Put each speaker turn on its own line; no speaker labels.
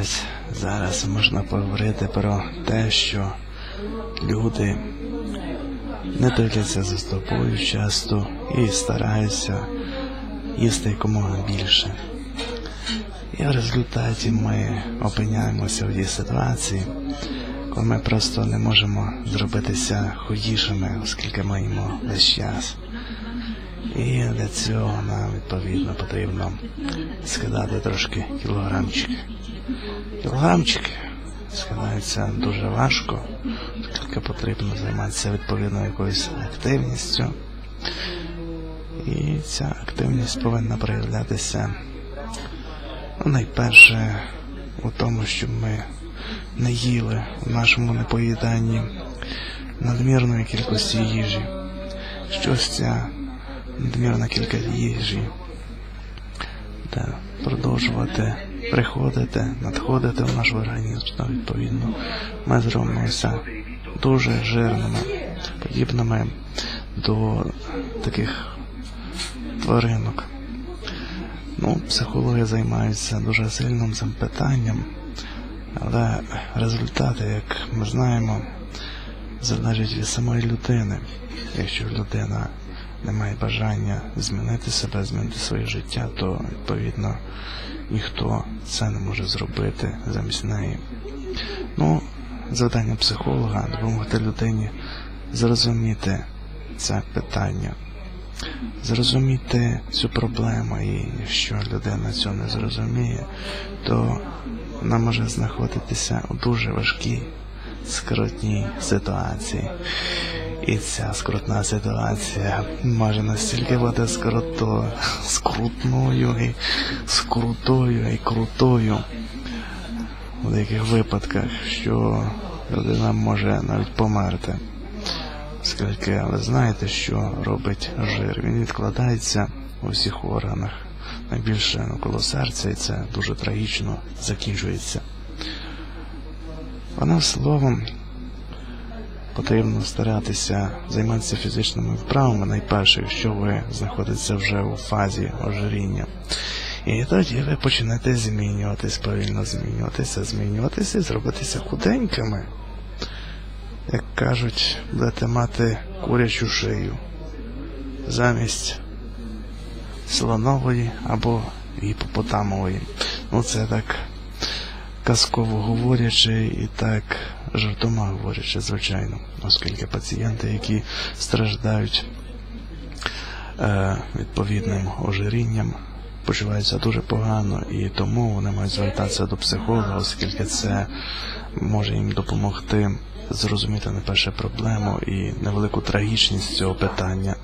Ось зараз можна поговорити про те, що люди не дивляться за тобою часто і стараються їсти якомога більше. І в результаті ми опиняємося в тій ситуації, коли ми просто не можемо зробитися худішими, оскільки маємо весь час. І для цього нам відповідно потрібно скидати трошки кілограмчики. Кілограмчики скидаються дуже важко, оскільки потрібно займатися відповідно якоюсь активністю. І ця активність повинна проявлятися ну, найперше у тому, щоб ми не їли в нашому непоїданні надмірної кількості їжі. Щось ця надмірна кількість їжі та продовжувати приходити, надходити в наш організм, то відповідно ми зробимося дуже жирними, подібними до таких тваринок. Ну, психологи займаються дуже сильним цим питанням, але результати, як ми знаємо, залежать від самої людини. Якщо людина не має бажання змінити себе, змінити своє життя, то відповідно ніхто це не може зробити замість неї. Ну, завдання психолога допомогти людині зрозуміти це питання, зрозуміти цю проблему, і якщо людина цього не зрозуміє, то вона може знаходитися у дуже важкій, скрутній ситуації. І ця скрутна ситуація може настільки бути скруто, скрутною і скрутою і крутою у деяких випадках, що людина може навіть померти. Оскільки ви знаєте, що робить жир. Він відкладається у всіх органах. Найбільше навколо серця, і це дуже трагічно закінчується. Одним словом, потрібно старатися займатися фізичними вправами найперше, якщо ви знаходитеся вже у фазі ожиріння. І тоді ви почнете змінюватись, повільно змінюватися, змінюватися і зробитися худенькими. Як кажуть, будете мати курячу шию замість слонової або гіпопотамової. Ну це так казково говорячи і так жартома говорячи, звичайно, оскільки пацієнти, які страждають е, відповідним ожирінням, почуваються дуже погано, і тому вони мають звертатися до психолога, оскільки це може їм допомогти зрозуміти найперше проблему і невелику трагічність цього питання.